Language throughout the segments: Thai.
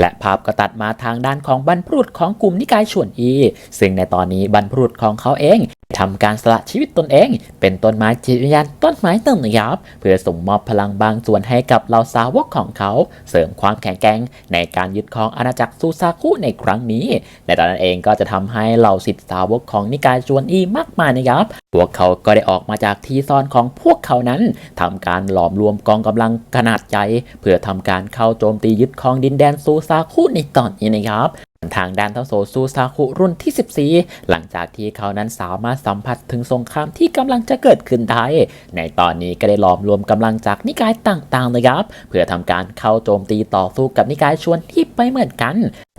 และภาพก็ตัดมาทางด้านของบรรพบุรุษของกลุ่มนิกายชวนอี ซึ่งในตอนนี้บรรพบุรุษของเขาเอง ทำการสละชีวิตตนเอง เป็นต้นไม้จิตวิญญาณต้นไม้ติมนะครับเพื่อส่งมอบพลังบางส่วนให้กับเหล่าสาวกของเขา เสริมความแข็งแกร่งในการยึดครองอาณาจักรซูซาคุในครั้งนี้และตอนนั้นเองก็จะทำให้เหล่าสิทธิสาวกของนิกายชวนอีมากมายนะครับ พวกเขาก็ได้ออกมาจากที่ซ่อนของพวกเขานั้นทำการหลอมรวมกองกำลังขนาดใหญ่เพื่อทำการเข้าโจมตียึดครองดินแดนซูซาคุในตอนนี้นะครับทางด้านเทาโซซูซาคุรุ่นที่ 14 หลังจากที่เขานั้นสามารถสัมผัสถึงสงครามที่กำลังจะเกิดขึ้นได้ ในตอนนี้ก็ได้หลอมรวมกำลังจากนิกายต่างๆนะครับ เพื่อทำการเข้าโจมตีต่อสู้กับนิกายชวนที่ไปเหมือนกัน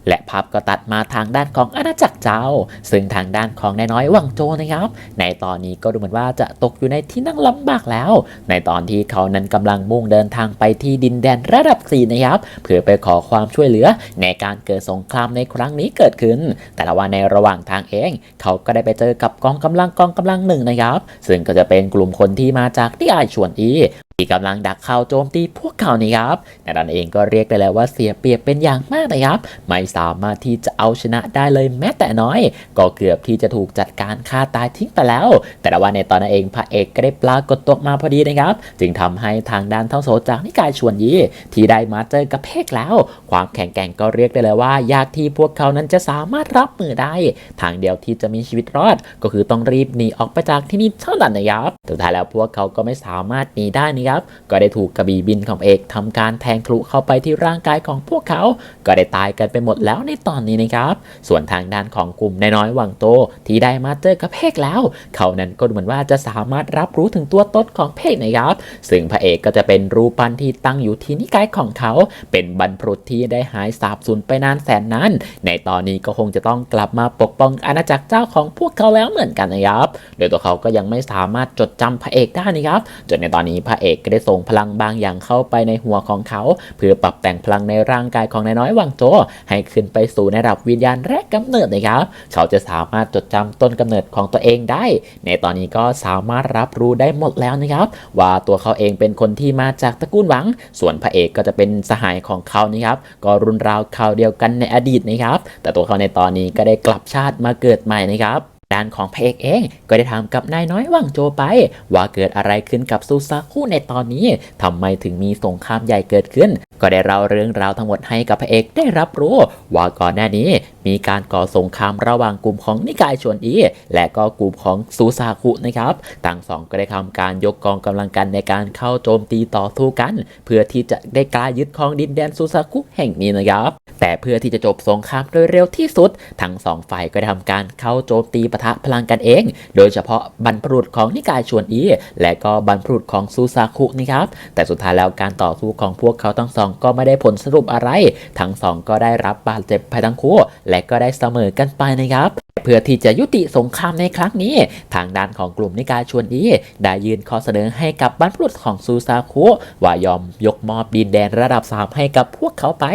และภาพก็ตัดมาทางด้านของอาณาจักรเจ้า ซึ่งทางด้านของนายน้อยหวังโจนะครับ ในตอนนี้ก็ดูเหมือนว่าจะตกอยู่ในที่นั่งลำบากแล้ว ในตอนที่เขานั้นกำลังมุ่งเดินทางไปที่ดินแดนระดับ4นะครับ เพื่อไปขอความช่วยเหลือในการเกิดสงครามในครั้งนี้เกิดขึ้น แต่ละวันในระหว่างทางเอง เขาก็ได้ไปเจอกับกองกำลังกองกำลังหนึ่งนะครับ ซึ่งก็จะเป็นกลุ่มคนที่มาจากที่อายชวนอี ที่กำลังดักเข้าโจมตีพวกเขานี่ครับแต่ดันเองก็เรียกได้แล้วว่าเสียเปรียบเป็นอย่างมากนะครับ ไม่สามารถที่จะเอาชนะได้เลยแม้แต่น้อย ก็เกือบที่จะถูกจัดการฆ่าตายทิ้งไปแล้ว แต่วันในตอนนั้นเองพระเอกก็ได้ปรากฏตัวมาพอดีนะครับ จึงทำให้ทางด้านทั้งโสจากนิกายชวนยีที่ได้มาเจอกับเพกแล้ว ความแข็งแกร่งก็เรียกได้เลยว่า ยากที่พวกเขานั้นจะสามารถรับมือได้ ทางเดียวที่จะมีชีวิตรอด ก็คือต้องรีบหนีออกไปจากที่นี่เท่านั้นนะครับสุดท้ายแล้วพวกเขาก็ไม่สามารถหนีได้นะครับก็ได้ถูกกระบี่บินของเอกทำการแทงทะลุเข้าไปที่ร่างกายของพวกเขา ก็ได้ตายกันไปหมดแล้วในตอนนี้นะครับ ส่วนทางด้านของกลุ่มนายน้อยวังโตที่ได้มาเจอกับเพกแล้ว เขานั้นก็ดูเหมือนว่าจะสามารถรับรู้ถึงตัวตนของเพกนะครับ ซึ่งพระเอกก็จะเป็นรูปปั้นที่ตั้งอยู่ที่นิกายของเขา เป็นบรรพบุรุษที่ได้หายสาบสูญไปนานแสนนานในตอนนี้ก็คงจะต้องกลับมาปกป้องอาณาจักรเจ้าของพวกเขาแล้วเหมือนกันนะครับ โดยตัวเขาก็ยังไม่สามารถจดจำพระเอกได้นะครับ จนในตอนนี้พระเอกก็ได้ส่งพลังบางอย่างเข้าไปในหัวของเขา เพื่อปรับแต่งพลังในร่างกายของนายน้อยวังโจ ให้ขึ้นไปสู่ในระดับวิญญาณแรกกำเนิดนะครับ เขาจะสามารถจดจำต้นกำเนิดของตัวเองได้ ในตอนนี้ก็สามารถรับรู้ได้หมดแล้วนะครับ ว่าตัวเขาเองเป็นคนที่มาจากตระกูลหวัง ส่วนพระเอกก็จะเป็นสหายของเขานะครับก็รุนราวคราวเดียวกันในอดีตนะครับแต่ตัวเขาในตอนนี้ก็ได้กลับชาติมาเกิดใหม่นะครับ ด้านของพระเอกเองก็ได้ถามกับนายน้อยหวังโจไป ว่าเกิดอะไรขึ้นกับซูซาคุในตอนนี้ทำไมถึงมีสงครามใหญ่เกิดขึ้น ก็ได้เล่าเรื่องราวทั้งหมดให้กับพระเอกได้รับรู้ ว่าก่อนหน้านี้มีการก่อสงครามระหว่างกลุ่มของนิกายชวนอี และก็กลุ่มของซูซาคุนะครับทั้งสองก็ได้ทำการยกกองกำลังกันในการเข้าโจมตีต่อสู้กัน เพื่อที่จะได้กล้ายึดครองดินแดนซูซาคุแห่งนี้นะครับ แต่เพื่อที่จะจบสงครามโดยเร็วที่สุด ทั้งสองฝ่ายก็ได้ทำการเข้าโจมตีปะทะพลังกันเอง โดยเฉพาะบรรพบุรุษของนิกายชวนอีและก็บรรพบุรุษของซูซาคุนะครับ แต่สุดท้ายแล้วการต่อสู้ของพวกเขาทั้งสองก็ไม่ได้ผลสรุปอะไร ทั้งสองก็ได้รับบาดเจ็บไปทั้งคู่ และก็ได้เสมอกันไปนะครับ พื่อที่จะยุติสงครามในครั้งนี้ ทางด้านของกลุ่มนิกายชวนอีได้ยื่นข้อเสนอให้กับบรรพบุรุษของซูซาคุว่ายอมยกมอบดินแดนระดับ3ให้กับพวกเขาไป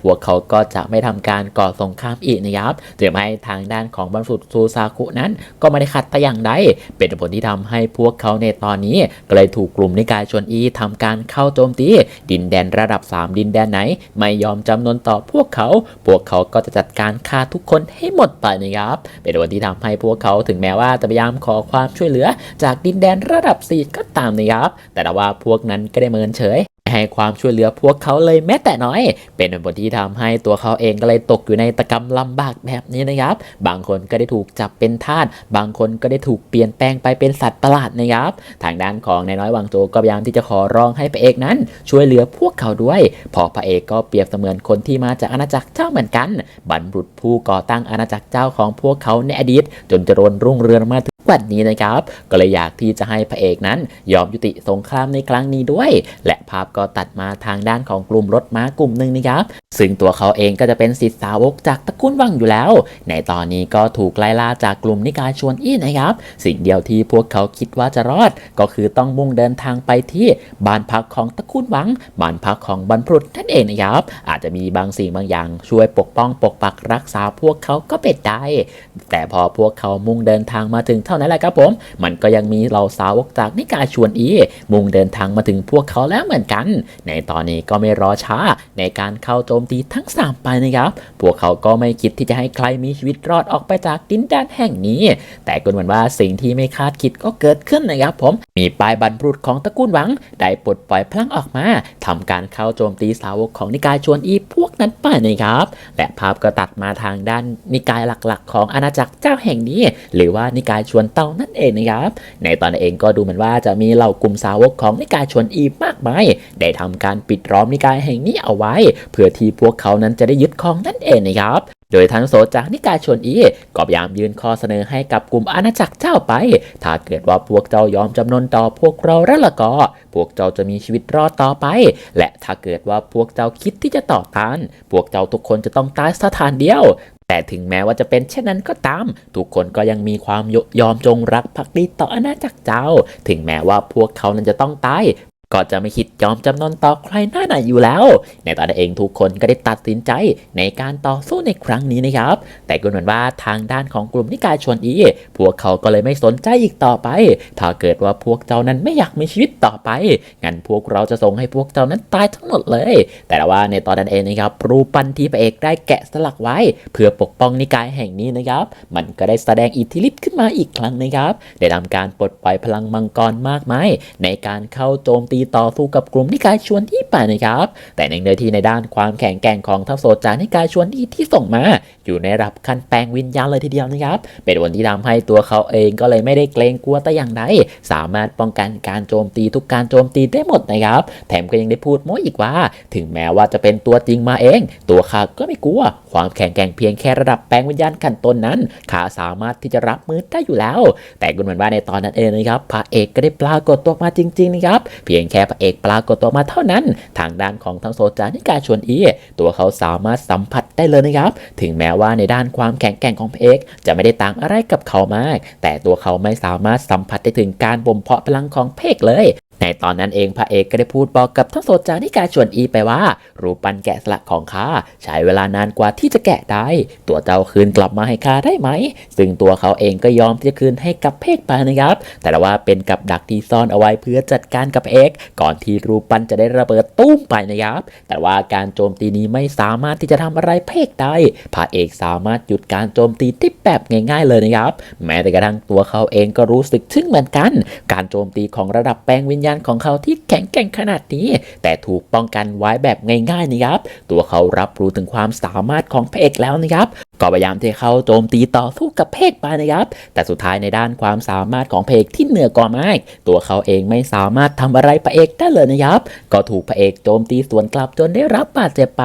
พวกเขาก็จะไม่ทำการก่อสงครามอีกนะครับจึงให้ทางด้านของบรรพบุรุษซูซาคุนั้น ก็ไม่ได้ขัดแต่อย่างใดเป็นผลที่ทำให้พวกเขาในตอนนี้ก็เลยถูกกลุ่มนิกายชวนอีทำการเข้าโจมตีดินแดนระดับ 3 ดินแดนไหน ไม่ยอมจำนนต่อพวกเขา พวกเขาก็จะจัดการฆ่าทุกคนให้หมดไปนะครับเป็นวันที่ทำให้พวกเขาถึงแม้ว่าจะพยายามขอความช่วยเหลือ จากดินแดนระดับ4ก็ตามนะครับแต่ว่าพวกนั้นก็ได้เมินเฉย ให้ความช่วยเหลือพวกเขาเลยแม้แต่น้อย เป็นผลที่ทำให้ตัวเขาเองก็เลยตกอยู่ในตะกรรมลำบากแบบนี้นะครับ บางคนก็ได้ถูกจับเป็นทาส บางคนก็ได้ถูกเปลี่ยนแปลงไปเป็นสัตว์ประหลาดนะครับ ทางด้านของนายน้อยวังโจก็พยายามที่จะขอร้องให้พระเอกนั้น ช่วยเหลือพวกเขาด้วย พอพระเอกก็เปรียบเสมือนคนที่มาจากอาณาจักรเจ้าเหมือนกัน บรรพบุรุษผู้ก่อตั้งอาณาจักรเจ้าของพวกเขาในอดีต จนเจริญรุ่งเรืองมาถึง วันนี้นะครับ ก็เลยอยากที่จะให้พระเอกนั้น ยอมยุติสงครามในครั้งนี้ด้วย และภาพก็ตัดมาทางด้านของกลุ่มรถม้ากลุ่มหนึ่งนะครับซึ่งตัวเขาเองก็จะเป็นศิษย์สาวกจากตระกูลวังอยู่แล้ว ในตอนนี้ก็ถูกไล่ล่าจากกลุ่มนิกายชวนอี้นะครับ สิ่งเดียวที่พวกเขาคิดว่าจะรอด ก็คือต้องมุ่งเดินทางไปที่บ้านพักของตระกูลวังบ้านพักของบรรพบุรุษนั่นเองนะครับ อาจจะมีบางสิ่งบางอย่างช่วยปกป้องปกปักรักษาพวกเขาก็เป็นได้แต่พอพวกเขามุ่งเดินทางมาถึงท่านั้นแหละครับผม มันก็ยังมีเหล่าสาวกจากนิกายชวนอีมุ่งเดินทางมาถึงพวกเขาแล้วเหมือนกัน ในตอนนี้ก็ไม่รอช้าในการเข้าโจมตีทั้ง3ไปนะครับ พวกเขาก็ไม่คิดที่จะให้ใครมีชีวิตรอดออกไปจากดินแดนแห่งนี้ แต่ก็เหมือนว่าสิ่งที่ไม่คาดคิดก็เกิดขึ้นนะครับผม มีปลายบรรพุษของตระกูลหวัง ได้ปลดปล่อยพลังออกมาทำการเข้าโจมตีสาวกของนิกายชวนอีพวกนั้นไปนะครับ และภาพก็ตัดมาทางด้านนิกายหลักๆ ของอาณาจักรเจ้าแห่งนี้ หรือว่านิกายชวนเต้านั่นเองนะครับ ในตอนนั้นเองก็ดูเหมือนว่าจะมีเหล่ากลุ่มสาวกของนิกายชวนอีมากมายได้ทำการปิดล้อมนิกายแห่งนี้เอาไว้ เพื่อที่พวกเขานั้นจะได้ยึดครองนั่นเองนะครับโดยทันโสจากนิกายชวนอีก็พยายามยื่นข้อเสนอให้กับกลุ่มอาณาจักรเจ้าไป ถ้าเกิดว่าพวกเจ้ายอมจำนนต่อพวกเราแล้วละก็ พวกเจ้าจะมีชีวิตรอดต่อไป และถ้าเกิดว่าพวกเจ้าคิดที่จะต่อต้าน พวกเจ้าทุกคนจะต้องตายสถานเดียว แต่ถึงแม้ว่าจะเป็นเช่นนั้นก็ตาม ทุกคนก็ยังมีความยยอมจงรักภักดีต่ออาณาจักรเจ้า ถึงแม้ว่าพวกเขานั้นจะต้องตาย ก็จะไม่คิดยอมจำนนต่อใครหน้าไหนอยู่แล้ว ในตอนนั้นเองทุกคนก็ได้ตัดสินใจในการต่อสู้ในครั้งนี้นะครับ แต่ก็เหมือนว่าทางด้านของกลุ่มนิกายชวนอีพวกเขาก็เลยไม่สนใจอีกต่อไป ถ้าเกิดว่าพวกเจ้านั้นไม่อยากมีชีวิตต่อไป งั้นพวกเราจะส่งให้พวกเจ้านั้นตายทั้งหมดเลย แต่ว่าในตอนนั้นเองนะครับรูปปั้นที่พระเอกได้แกะสลักไว้ เพื่อปกป้องนิกายแห่งนี้นะครับ มันก็ได้แสดงอิทธิฤทธิ์ขึ้นมาอีกครั้งนะครับ ได้ทำการปลดปล่อยพลังมังกรมากมายในการเข้าโจมตีต่อสู้กับกลุ่มนิกายชวนที่ป่านะครับ แต่ในเนื้อที่ในด้านความแข็งแกร่งของทัพโซจานิกายชวนที่ที่ส่งมา อยู่ในระดับขั้นแปลงวิญญาณเลยทีเดียวนะครับ เป็นวันที่ทำให้ตัวเขาเองก็เลยไม่ได้เกรงกลัวแต่อย่างใดสามารถป้องกันการโจมตีทุกการโจมตีได้หมดนะครับ แถมก็ยังได้พูดโม้อีกว่า ถึงแม้ว่าจะเป็นตัวจริงมาเอง ตัวข้าก็ไม่กลัว ความแข็งแกร่งเพียงแค่ระดับแปลงวิญญาณขั้นต้นนั้นข้าสามารถที่จะรับมือได้อยู่แล้ว แต่ก็เหมือนว่าในตอนนั้นเองนะครับพระเอกก็ได้ปรากฏตัวมาจริงๆนะครับเพียงแค่พระเอกปรากฏตัวมาเท่านั้น ทางด้านของทั้งโซจานิกาชวนอีตัวเขาสามารถสัมผัสได้เลยนะครับ ถึงแม้ว่าในด้านความแข็งแกร่งของพระเอกจะไม่ได้ต่างอะไรกับเขามาก แต่ตัวเขาไม่สามารถสัมผัสได้ถึงการบ่มเพาะพลังของพเอกเลย ในตอนนั้นเองพระเอกก็ได้พูดบอกกับทั้งโซจานิกาชวนอีไปว่า รูปปั้นแกะสลักของข้าใช้เวลานานกว่าที่จะแกะได้ ตัวเจ้าคืนกลับมาให้ข้าได้ไหม ซึ่งตัวเขาเองก็ยอมที่จะคืนให้กับเพกไปนะครับ แต่ว่าเป็นกับดักที่ซ่อนเอาไว้เพื่อจัดการกับเอกก่อนที่รูปปั้นจะได้ระเบิดตุ้มไปนะครับ แต่ว่าการโจมตีนี้ไม่สามารถที่จะทำอะไรเพกได้พระเอกสามารถหยุดการโจมตีที่แบบง่ายๆเลยนะครับ แม้แต่กระทั่งตัวเขาเองก็รู้สึกทึ่งเหมือนกัน การโจมตีของระดับแปลงวิญญาณของเขาที่แข็งแกร่งขนาดนี้ แต่ถูกป้องกันไว้แบบง่ายๆนะครับ ตัวเขารับรู้ถึงความสามารถของพระเอกแล้วนะครับ ก็พยายามที่เข้าโจมตีต่อสู้กับเพกไปนะครับ แต่สุดท้ายในด้านความสามารถของเอกที่เหนือกว่ามากตัวเขาเองไม่สามารถทำอะไรพระเอกได้เลยนะครับ ก็ถูกพระเอกโจมตีสวนกลับจนได้รับบาดเจ็บไป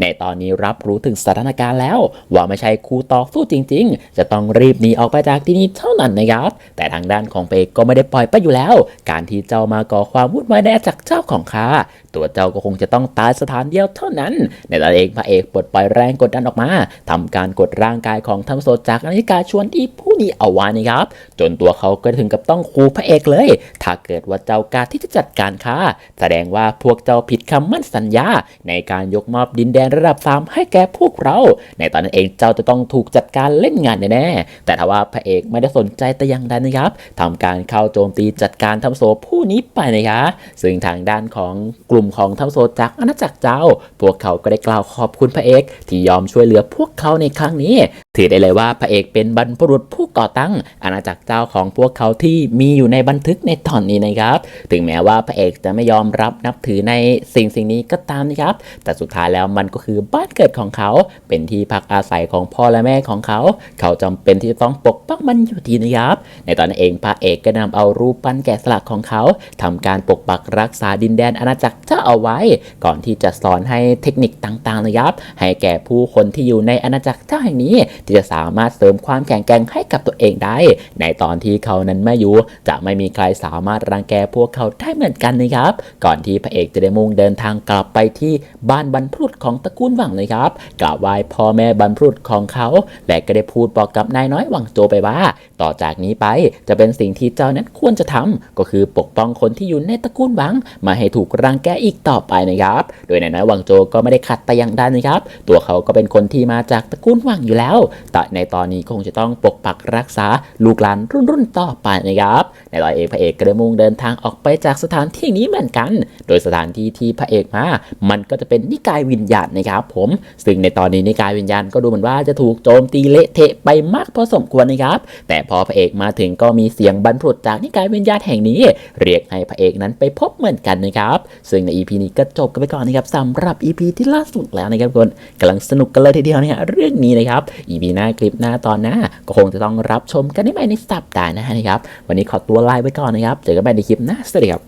ในตอนนี้รับรู้ถึงสถานการณ์แล้ว ว่าไม่ใช่คู่ต่อสู้จริง ๆ จะต้องรีบหนีออกไปจากที่นี่เท่านั้นนะครับ แต่ทางด้านของเอกก็ไม่ได้ปล่อยไปอยู่แล้ว การที่เจ้ามาก่อความวุ่นวายในอาณาจักรเจ้าของข้าตัวเจ้าก็คงจะต้องตายสถานเดียวเท่านั้น ในตอนเองพระเอกปลดปล่อยแรงกดดันออกมาทำการกดร่างกายของทั้งโซจากนาฬิกาชวนที่ผู้นี้เอาไว้นะครับ จนตัวเขาก็ถึงกับต้องคูพระเอกเลย ถ้าเกิดว่าเจ้าการที่จะจัดการข้าแสดงว่าพวกเจ้าผิดคำมั่นสัญญา ในการยกมอบดินแดนระดับสามให้แก่พวกเรา ในตอนนั้นเองเจ้าจะต้องถูกจัดการเล่นงานแน่ๆแต่ถ้าว่าพระเอกไม่ได้สนใจแต่อย่างใดนะครับทำการเข้าโจมตีจัดการทำโซผู้นี้ไปนะครับซึ่งทางด้านของกลุ่ม่มของทำโซจากอาณาจักรเจ้า พวกเขาก็ได้กล่าวขอบคุณพระเอก ที่ยอมช่วยเหลือพวกเขาในครั้งนี้ ถือได้เลยว่าพระเอกเป็นบรรพบุรุษผู้ก่อตั้ง อาณาจักรเจ้าของพวกเขาที่มีอยู่ในบันทึกในตอนนี้นะครับ ถึงแม้ว่าพระเอกจะไม่ยอมรับนับถือในสิ่งสิ่งนี้ก็ตามนะครับ แต่สุดท้ายแล้วมันก็คือบ้านเกิดของเขา เป็นที่พักอาศัยของพ่อและแม่ของเขา เขาจำเป็นที่จะต้องปกป้องมันอยู่ดีนะครับ ในตอนนั้นเองพระเอกก็นำเอารูปปั้นแกะสลักของเขาทำการปกปักรักษาดินแดนอาณาจักรเจ้าเอาไว้ ก่อนที่จะสอนให้เทคนิคต่างๆนะครับ ให้แก่ผู้คนที่อยู่ในอาณาจักรเจ้าแห่งนี้ ที่จะสามารถเสริมความแข็งแกร่งให้กับตัวเองได้ ในตอนที่เขานั้นไม่อยู่ จะไม่มีใครสามารถรังแกพวกเขาได้เหมือนกันนะครับ ก่อนที่พระเอกจะได้มุ่งเดินทางกลับไปที่บ้านบรรพบุรุษของตระกูลหวังเลยครับกราบไหว้พ่อแม่บรรพบุรุษของเขาและก็ได้พูดบอกกับนายน้อยหวังโจไปว่า ต่อจากนี้ไปจะเป็นสิ่งที่เจ้านั้นควรจะทำก็คือปกป้องคนที่อยู่ในตระกูลหวังมาให้ถูกรังแกอีกต่อไปนะครับ โดยในน้อยหวังโจก็ไม่ได้ขัดแต่อย่างใดนะครับ ตัวเขาก็เป็นคนที่มาจากตระกูลหวังอยู่แล้ว แต่ในตอนนี้คงจะต้องปกปักรักษาลูกหลานรุ่นรุ่นต่อไปนะครับ ในตอนเอกพระเอกก็ได้มุ่งเดินทางออกไปจากสถานที่นี้เหมือนกัน โดยสถานที่ที่พระเอกมา มันก็จะเป็นนิกายวิญญาณนะครับ ผม ซึ่งในตอนนี้นิกายวิญญาณก็ดูเหมือนว่าจะถูกโจมตีเละเทะไปมากพอสมควรนะครับ แต่พอพระเอกมาถึงก็มีเสียงบรรพบุรุษจากนิกายวิญญาณแห่งนี้ เรียกให้พระเอกนั้นไปพบเหมือนกันนะครับ ซึ่งใน EP นี้ก็จบกันไปก่อนนะครับสำหรับ EP ที่ล่าสุดแล้วนะครับทุกคนกำลังสนุกกันเลยทีเดียวเนี่ยเรื่องนี้นะครับ EP หน้าคลิปหน้าตอนหน้า ก็คงจะต้องรับชมกันได้ใหม่ในสัปดาห์หน้านะครับ วันนี้ขอตัวลาไปก่อนนะครับ เจอกันใหม่ในคลิปหน้าสวัสดีครับ